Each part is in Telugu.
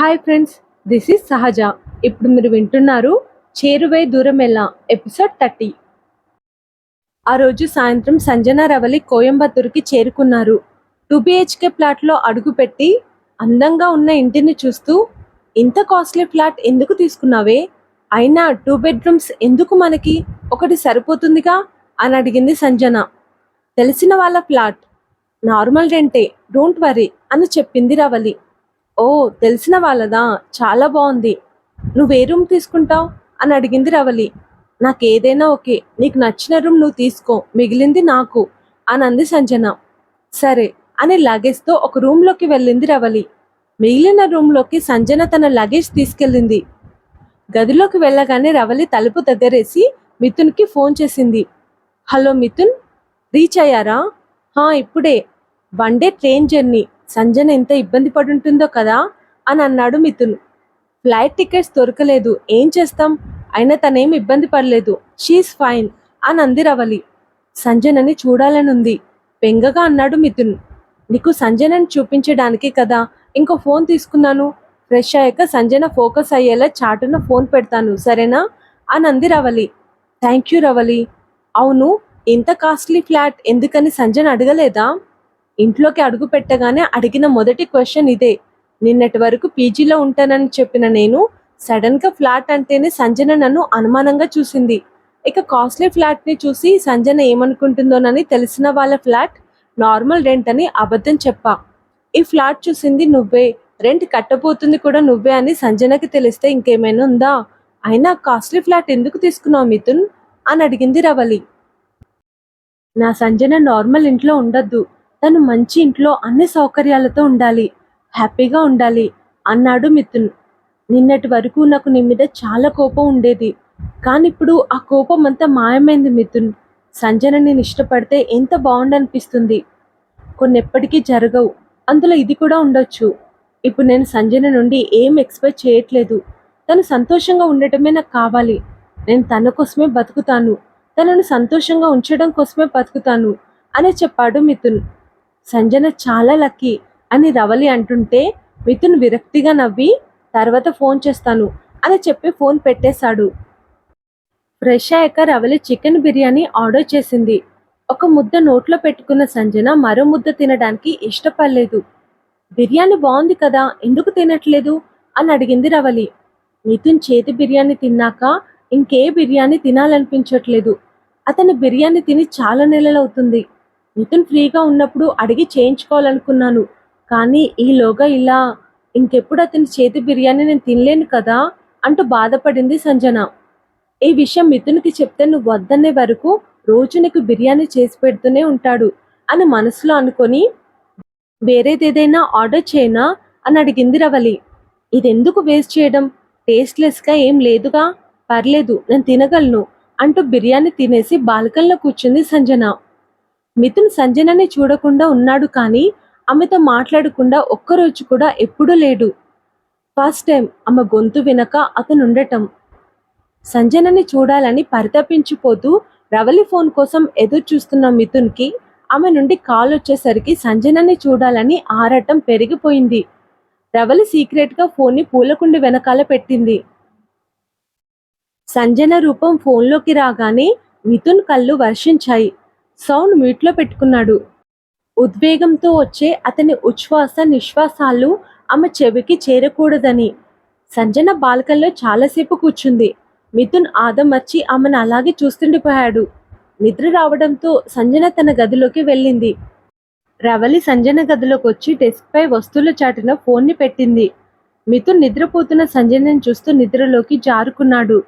హాయ్ ఫ్రెండ్స్ దిస్ ఈజ్ సహజ. ఇప్పుడు మీరు వింటున్నారు చేరువై దూరం ఎలా ఎపిసోడ్ థర్టీ ఆ రోజు సాయంత్రం సంజన రవలి కోయంబత్తూరుకి చేరుకున్నారు. టూ బిహెచ్కే ఫ్లాట్లో అడుగుపెట్టి అందంగా ఉన్న ఇంటిని చూస్తూ ఇంత కాస్ట్లీ ఫ్లాట్ ఎందుకు తీసుకున్నావే? అయినా టూ బెడ్రూమ్స్ ఎందుకు మనకి? ఒకటి సరిపోతుందిగా? అని అడిగింది సంజన. తెలిసిన వాళ్ళ ఫ్లాట్ నార్మల్ రెంటే డోంట్ వరీ అని చెప్పింది రవలి. ఓ తెలిసిన వాళ్ళదా? చాలా బాగుంది. నువ్వు ఏ రూమ్ తీసుకుంటావు? అని అడిగింది రవలి. నాకు ఏదైనా ఓకే. నీకు నచ్చిన రూమ్ నువ్వు తీసుకో. మిగిలింది నాకు అని అంది సంజన. సరే అని లగేజ్తో ఒక రూమ్లోకి వెళ్ళింది రవలి. మిగిలిన రూమ్లోకి సంజన తన లగేజ్ తీసుకెళ్ళింది. గదిలోకి వెళ్ళగానే రవలి తలుపు దగ్గరేసి మిథున్కి ఫోన్ చేసింది. హలో మిథున్ రీచ్ అయ్యారా? హా ఇప్పుడే. One day train journey. Sanjana ఎంత ఇబ్బంది పడుంటుందో కదా అని అన్నాడు మిథున్. ఫ్లైట్ టికెట్స్ దొరకలేదు ఏం చేస్తాం? అయినా తనేం ఇబ్బంది పడలేదు. షీఈ్ ఫైన్ అని అంది రవలి. సంజనని చూడాలనుంది పెంగగా అన్నాడు మిథున్. నీకు సంజనని చూపించడానికి కదా ఇంకో ఫోన్ తీసుకున్నాను. ఫ్రెష్ అయ్యాక సంజన ఫోకస్ అయ్యేలా చాటున ఫోన్ పెడతాను సరేనా? అని అంది రవలి. Thank you Ravali. అవును ఇంత కాస్ట్లీ ఫ్లాట్ ఎందుకని సంజన అడగలేదా? ఇంట్లోకి అడుగు పెట్టగానే అడిగిన మొదటి క్వశ్చన్ ఇదే. నిన్నటి వరకు పీజీలో ఉంటానని చెప్పిన నేను సడన్గా ఫ్లాట్ అంటేనే సంజన నన్ను అనుమానంగా చూసింది. ఇక కాస్ట్లీ ఫ్లాట్ని చూసి సంజన ఏమనుకుంటుందోనని తెలిసిన వాళ్ళ ఫ్లాట్ నార్మల్ రెంట్ అని అబద్ధం చెప్పా. ఈ ఫ్లాట్ చూసింది నువ్వే. రెంట్ కట్టబోతుంది కూడా నువ్వే అని సంజనకి తెలిస్తే ఇంకేమైనా ఉందా? అయినా కాస్ట్లీ ఫ్లాట్ ఎందుకు తీసుకున్నావు మిథున్? అని అడిగింది రవలి. నా సంజన నార్మల్ ఇంట్లో ఉండద్దు. తను మంచి ఇంట్లో అన్ని సౌకర్యాలతో ఉండాలి. హ్యాపీగా ఉండాలి అన్నాడు మిథున్. నిన్నటి వరకు నాకు నీ మీద చాలా కోపం ఉండేది. కానీ ఇప్పుడు ఆ కోపం అంతా మాయమైంది మిథున్. సంజన నేను ఇష్టపడితే ఎంత బాగుండనిపిస్తుంది. కొన్ని ఎప్పటికీ జరగవు. అందులో ఇది కూడా ఉండొచ్చు. ఇప్పుడు నేను సంజన నుండి ఏం ఎక్స్పెక్ట్ చేయట్లేదు. తను సంతోషంగా ఉండటమే నాకు కావాలి. నేను తన కోసమే బతుకుతాను. తనను సంతోషంగా ఉంచడం కోసమే బతుకుతాను. అని చెప్పాడు మిథున్. సంజన చాలా లక్కీ అని రవలి అంటుంటే మిథున్ విరక్తిగా నవ్వి తర్వాత ఫోన్ చేస్తాను అని చెప్పి ఫోన్ పెట్టేశాడు. ఫ్రెష్ అయ్యాక రవలి చికెన్ బిర్యానీ ఆర్డర్ చేసింది. ఒక ముద్ద నోట్లో పెట్టుకున్న సంజన మరో ముద్ద తినడానికి ఇష్టపడలేదు. బిర్యానీ బాగుంది కదా ఎందుకు తినట్లేదు అని అడిగింది రవలి. మిథున్ చేతి బిర్యానీ తిన్నాక ఇంకే బిర్యానీ తినాలనిపించట్లేదు. అతను బిర్యానీ తిని చాలా నెలలవుతుంది. మిథున్ ఫ్రీగా ఉన్నప్పుడు అడిగి చేయించుకోవాలనుకున్నాను. కానీ ఈలోగా ఇలా ఇంకెప్పుడు అతని చేతి బిర్యానీ నేను తినలేను కదా అంటూ బాధపడింది సంజన. ఈ విషయం మిథున్కి చెప్తే నువ్వు వద్దనే వరకు రోజు నీకు బిర్యానీ చేసి పెడుతూనే ఉంటాడు అని మనసులో అనుకొని వేరేదేదైనా ఆర్డర్ చేయనా అని అడిగింది రవలి. ఇదెందుకు వేస్ట్ చేయడం? టేస్ట్లెస్గా ఏం లేదుగా? పర్లేదు నేను తినగలను అంటూ బిర్యానీ తినేసి బాల్కన్లో కూర్చుంది సంజన. మిథున్ సంజనని చూడకుండా ఉన్నాడు కానీ ఆమెతో మాట్లాడకుండా ఒక్కరోజు కూడా ఎప్పుడూ లేడు. ఫస్ట్ టైం ఆమె గొంతు వినక అతను ఉండటం సంజనని చూడాలని పరితపించిపోతూ రవలి ఫోన్ కోసం ఎదురు చూస్తున్న మిథున్కి ఆమె నుండి కాల్ వచ్చేసరికి సంజనని చూడాలని ఆరాటం పెరిగిపోయింది. రవలి సీక్రెట్గా ఫోన్ని పూలకుండి వెనకాల పెట్టింది. సంజన రూపం ఫోన్లోకి రాగానే మిథున్ కళ్ళు వర్షించాయి. సౌండ్ మ్యూట్లో పెట్టుకున్నాడు. ఉద్వేగంతో వచ్చే అతని ఉచ్ఛ్వాస నిశ్వాసాలు ఆమె చెవికి చేరకూడదని. సంజన బాల్కల్లో చాలాసేపు కూర్చుంది. మిథున్ ఆదమర్చి ఆమెను అలాగే చూస్తుండిపోయాడు. నిద్ర రావడంతో సంజన తన గదిలోకి వెళ్ళింది. రవలి సంజన గదిలోకి వచ్చి డెస్క్పై వస్తువుల చాటిన ఫోన్ని పెట్టింది. మిథున్ నిద్రపోతున్న సంజనని చూస్తూ నిద్రలోకి జారుకున్నాడు.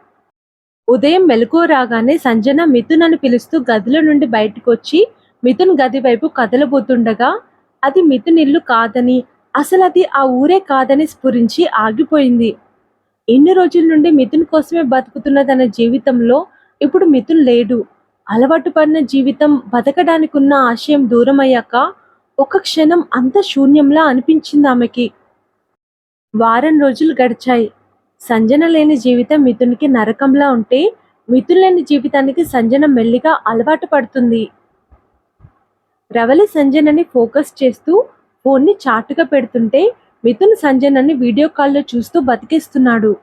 ఉదయం మెలకువ రాగానే సంజన మిథున్ అని పిలుస్తూ గదిలో నుండి బయటకు వచ్చి మిథున్ గది వైపు కదలబోతుండగా అది మిథున్ ఇల్లు కాదని అసలు అది ఆ ఊరే కాదని స్ఫురించి ఆగిపోయింది. ఎన్ని రోజుల నుండి మిథున్ కోసమే బతుకుతున్న తన జీవితంలో ఇప్పుడు మిథున్ లేడు. అలవాటు పడిన జీవితం బతకడానికి ఉన్న ఆశయం దూరమయ్యాక ఒక క్షణం అంత శూన్యంలా అనిపించింది ఆమెకి. వారం రోజులు గడిచాయి. సంజన లేని జీవితం మిథునికి నరకంలా ఉంటే మిథున్ లేని జీవితానికి సంజన మెల్లిగా అలవాటు పడుతుంది. రవలి సంజనని ఫోకస్ చేస్తూ ఫోన్ని చాటుగా పెడుతుంటే మిథున్ సంజనని వీడియో కాల్లో చూస్తూ బతికిస్తున్నాడు.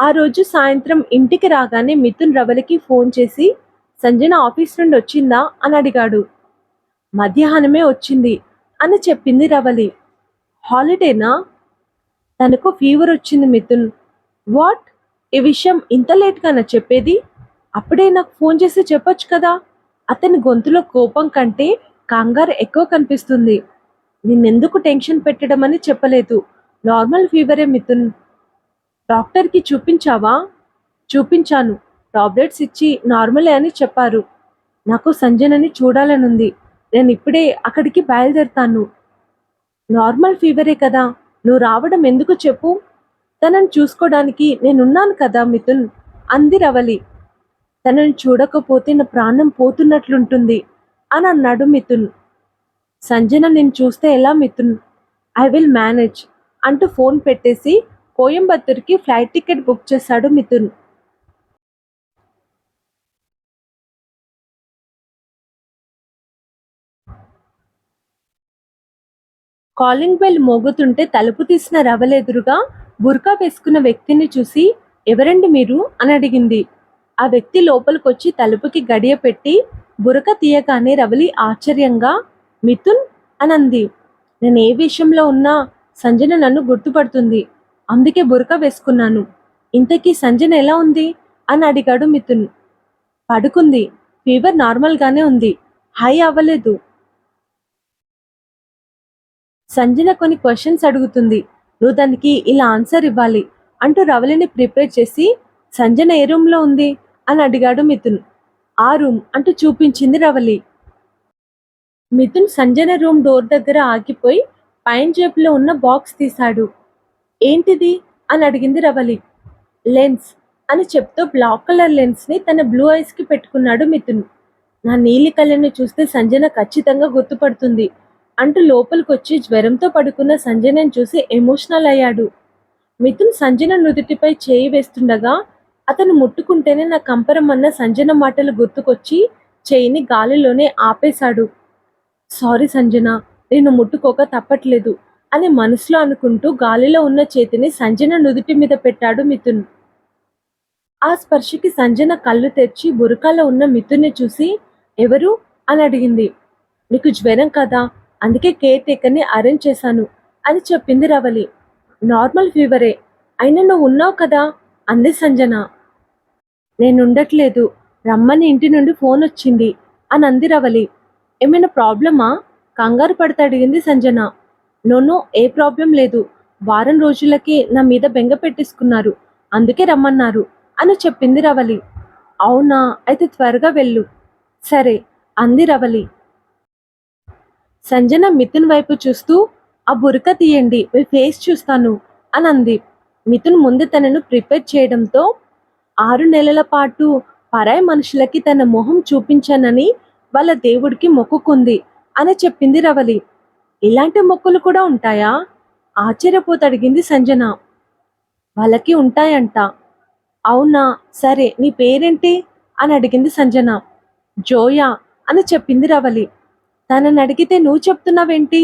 ఆ రోజు సాయంత్రం ఇంటికి రాగానే మిథున్ రవలికి ఫోన్ చేసి సంజన ఆఫీస్ నుండి వచ్చిందా అని అడిగాడు. మధ్యాహ్నమే వచ్చింది అని చెప్పింది రవలి. హాలిడేనా? తనకు ఫీవర్ వచ్చింది మిథున్. వాట్ ఈ విషయం ఇంత లేట్గా నా చెప్పేది? అప్పుడే నాకు ఫోన్ చేసి చెప్పొచ్చు కదా? అతని గొంతులో కోపం కంటే కంగారు ఎక్కువ కనిపిస్తుంది. నిన్నెందుకు టెన్షన్ పెట్టడం అని చెప్పలేదు. నార్మల్ ఫీవరే మిథున్. డాక్టర్కి చూపించావా? చూపించాను. టాబ్లెట్స్ ఇచ్చి నార్మలే అని చెప్పారు. నాకు సంజనని చూడాలనుంది. నేను ఇప్పుడే అక్కడికి బయలుదేరుతాను. నార్మల్ ఫీవరే కదా? నువ్వు రావడం ఎందుకు చెప్పు? తనని చూసుకోవడానికి నేనున్నాను కదా మిథున్. అంది రవలి. తనని చూడకపోతే నా ప్రాణం పోతున్నట్లుంటుంది అని అన్నాడు మిథున్. సంజన నేను చూస్తే ఎలా మిథున్? ఐ విల్ మేనేజ్ అంటూ ఫోన్ పెట్టేసి కోయంబత్తూర్కి ఫ్లైట్ టికెట్ బుక్ చేశాడు మిథున్. కాలింగ్ బెల్ మోగుతుంటే తలుపు తీసిన రవలెదురుగా బుర్కా వేసుకున్న వ్యక్తిని చూసి ఎవరండి మీరు? అని అడిగింది. ఆ వ్యక్తి లోపలికొచ్చి తలుపుకి గడియ పెట్టి బురక తీయగానే రవలి ఆశ్చర్యంగా మిథున్ అనంది. నేను ఏ విషయంలో ఉన్నా సంజన నన్ను గుర్తుపడుతుంది. అందుకే బురక వేసుకున్నాను. ఇంతకీ సంజన ఎలా ఉంది? అని అడిగాడు మిథున్. పడుకుంది. ఫీవర్ నార్మల్గానే ఉంది. హై అవ్వలేదు. సంజన కొన్ని క్వశ్చన్స్ అడుగుతుంది. నువ్వు దానికి ఇలా ఆన్సర్ ఇవ్వాలి అంటూ రవళిని ప్రిపేర్ చేసి సంజన ఏ రూమ్లో ఉంది? అని అడిగాడు మిథున్. ఆ రూమ్ అంటూ చూపించింది రవళి. మిథున్ సంజన రూమ్ డోర్ దగ్గర ఆగిపోయి పైన జేబులో ఉన్న బాక్స్ తీశాడు. ఏంటిది? అని అడిగింది రవళి. లెన్స్ అని చెప్తూ బ్లాక్ కలర్ లెన్స్ని తన బ్లూ ఐస్కి పెట్టుకున్నాడు మిథున్. నా నీలి కళ్ళని చూస్తే సంజన ఖచ్చితంగా గుర్తుపడుతుంది. అంటూ లోపలికొచ్చి జ్వరంతో పడుకున్న సంజనని చూసి ఎమోషనల్ అయ్యాడు. మిథున్ సంజన నుదుటిపై చేయి వేస్తుండగా అతను ముట్టుకుంటేనే నా కంపరం అన్న సంజన మాటలు గుర్తుకొచ్చి చేయిని గాలిలోనే ఆపేశాడు. సారీ సంజన నేను ముట్టుకోక తప్పట్లేదు అని మనసులో అనుకుంటూ గాలిలో ఉన్న చేతిని సంజన నుదుటి మీద పెట్టాడు మిథున్. ఆ స్పర్శకి సంజన కళ్ళు తెరిచి బురకాలో ఉన్న మిథున్ని చూసి ఎవరు? అని అడిగింది. నీకు జ్వరం కదా అందుకే కేర్ టేకర్ని అరేంజ్ చేశాను. అని చెప్పింది రవలి. నార్మల్ ఫీవరే అయినా నువ్వు ఉన్నావు కదా? అంది సంజన. నేనుండట్లేదు రమ్మని ఇంటి నుండి ఫోన్ వచ్చింది అని అంది రవలి. ఏమైనా ప్రాబ్లమా? కంగారు పడితే అడిగింది సంజన. నోనో ఏ ప్రాబ్లం లేదు. వారం రోజులకి నా మీద బెంగ పెట్టేసుకున్నారు. అందుకే రమ్మన్నారు అని చెప్పింది రవలి. అవునా? అయితే త్వరగా వెళ్ళు. సరే అంది రవలి. సంజన మిథున్ వైపు చూస్తూ ఆ బురక తీయండి మీ ఫేస్ చూస్తాను అని అంది. మిథున్ ముందు తనను ప్రిపేర్ చేయడంతో ఆరు నెలల పాటు పరాయి మనుషులకి తన మొహం చూపించానని వాళ్ళ దేవుడికి మొక్కుకుంది అని చెప్పింది రవలి. ఇలాంటి మొక్కులు కూడా ఉంటాయా? ఆశ్చర్యపోతూ అడిగింది సంజన. వాళ్ళకి ఉంటాయంట. అవునా? సరే నీ పేరేంటి? అని అడిగింది సంజన. జోయా అని చెప్పింది రవలి. తనని అడిగితే నువ్వు చెప్తున్నావేంటి?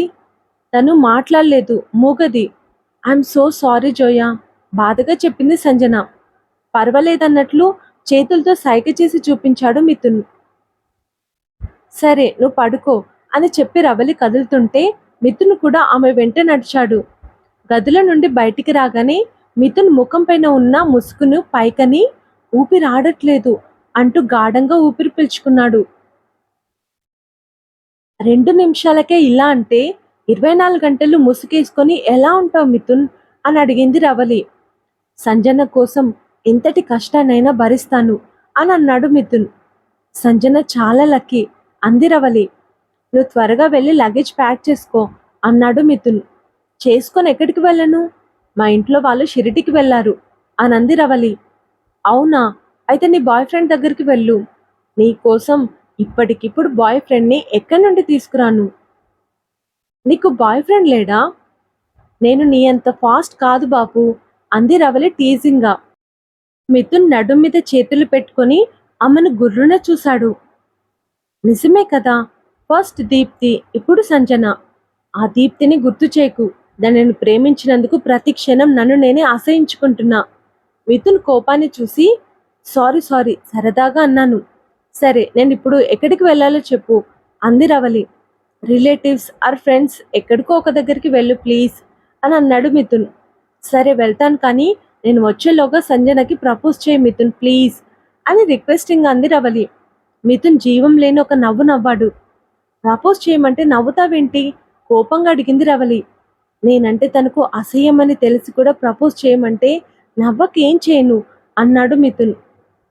తను మాట్లాడలేదు మూగది. I'm so sorry Zoya. బాధగా చెప్పింది సంజన. పర్వాలేదన్నట్లు చేతులతో సైగ చేసి చూపించాడు మిథున్. సరే నువ్వు పడుకో అని చెప్పి రవలి కదులుతుంటే మిథున్ కూడా ఆమె వెంట నడిచాడు. గదుల నుండి బయటికి రాగానే మిథున్ ముఖం పైన ఉన్న ముసుగును పైకని ఊపిరాడట్లేదు అంటూ గాఢంగా ఊపిరి పీల్చుకున్నాడు. రెండు నిమిషాలకే ఇలా అంటే ఇరవై నాలుగు గంటలు ముసుగేసుకొని ఎలా ఉంటావు మిథున్? అని అడిగింది రవలి. సంజన కోసం ఎంతటి కష్టానైనా భరిస్తాను అని అన్నాడు మిథున్. సంజన చాలా లక్కీ అంది రవలి. నువ్వు త్వరగా వెళ్ళి లగేజ్ ప్యాక్ చేసుకో అన్నాడు మిథున్. చేసుకొని ఎక్కడికి వెళ్ళను? మా ఇంట్లో వాళ్ళు షిరిటికి వెళ్ళారు అని రవలి. అవునా? అయితే నీ బాయ్ ఫ్రెండ్ దగ్గరికి వెళ్ళు. నీ కోసం ఇప్పటికిప్పుడు బాయ్ ఫ్రెండ్ని ఎక్కడి నుండి తీసుకురాను? నీకు బాయ్ ఫ్రెండ్ లేడా? నేను నీ అంత ఫాస్ట్ కాదు బాపు అంది రవలి టీజింగ్గా మిథున్ నడుం మీద చేతులు పెట్టుకొని అమ్మను గుర్రున చూశాడు. నిజమే కదా ఫస్ట్ దీప్తి ఇప్పుడు సంజన. ఆ దీప్తిని గుర్తు చేయకు దాన్ని నేను ప్రేమించినందుకు ప్రతి క్షణం నన్ను నేనే అసహించుకుంటున్నా మిథున్ కోపాన్ని చూసి సారీ సారీ సరదాగా అన్నాను. సరే నేను ఇప్పుడు ఎక్కడికి వెళ్ళాలో చెప్పు. అంది రవలి. రిలేటివ్స్ ఆర్ ఫ్రెండ్స్ ఎక్కడికో ఒక దగ్గరికి వెళ్ళు ప్లీజ్ అని అన్నాడు మిథున్. సరే వెళ్తాను కానీ నేను వచ్చేలోగా సంజనకి ప్రపోజ్ చేయి మిథున్ ప్లీజ్ అని రిక్వెస్టింగ్ అంది రవలి. మిథున్ జీవం లేని ఒక నవ్వు నవ్వాడు. ప్రపోజ్ చేయమంటే నవ్వుతావేంటి? కోపంగా అడిగింది రవలి. నేనంటే తనకు అసహ్యమని తెలిసి కూడా ప్రపోజ్ చేయమంటే నవ్వకేం చేయను అన్నాడు మిథున్.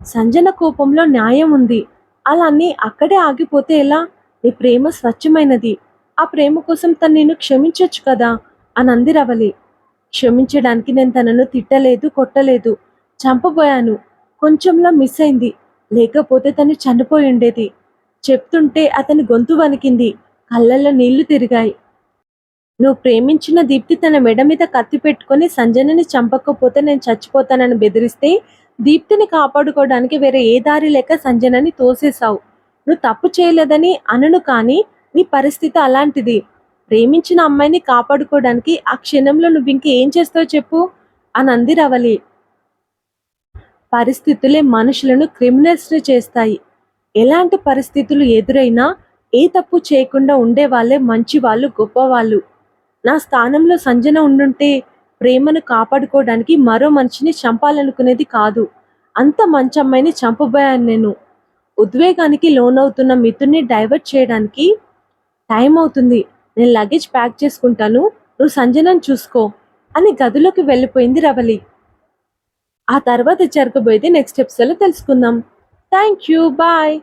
సంజన కోపంలో న్యాయం ఉంది. అలా అక్కడే ఆగిపోతే ఎలా? నీ ప్రేమ స్వచ్ఛమైనది. ఆ ప్రేమ కోసం తను నేను క్షమించొచ్చు కదా? అని అంది రవలి. క్షమించడానికి నేను తనను తిట్టలేదు కొట్టలేదు. చంపబోయాను. కొంచెంలో మిస్ అయింది. లేకపోతే తను చనిపోయి ఉండేది. చెప్తుంటే అతని గొంతు వణికింది. కళ్ళల్లో నీళ్ళు తిరిగాయి. నువ్వు ప్రేమించిన దీప్తి తన మెడ మీద కత్తి పెట్టుకొని సంజనని చంపకపోతే నేను చచ్చిపోతానని బెదిరిస్తే దీప్తిని కాపాడుకోవడానికి వేరే ఏ దారి లేక సంజనని తోసేశావు. నువ్వు తప్పు చేయలేదని అనను కానీ నీ పరిస్థితి అలాంటిది. ప్రేమించిన అమ్మాయిని కాపాడుకోవడానికి ఆ క్షణంలో నువ్వు ఇంకేం చేస్తావు చెప్పు అని అంది రవలి. పరిస్థితులే మనుషులను క్రిమినల్స్ చేస్తాయి. ఎలాంటి పరిస్థితులు ఎదురైనా ఏ తప్పు చేయకుండా ఉండే వాళ్ళే మంచి వాళ్ళు గొప్పవాళ్ళు. నా స్థానంలో సంజన ఉండుంటే ప్రేమను కాపాడుకోవడానికి మరో మనిషిని చంపాలనుకునేది కాదు. అంత మంచి అమ్మాయిని చంపబోయాను నేను. ఉద్వేగానికి లోనవుతున్న మిథున్ని డైవర్ట్ చేయడానికి టైం అవుతుంది. నేను లగేజ్ ప్యాక్ చేసుకుంటాను. నువ్వు సంజనను చూసుకో అని గదిలోకి వెళ్ళిపోయింది రవలి. ఆ తర్వాత జరగబోయేది నెక్స్ట్ ఎపిసోడ్లో తెలుసుకుందాం. Thank you. బాయ్.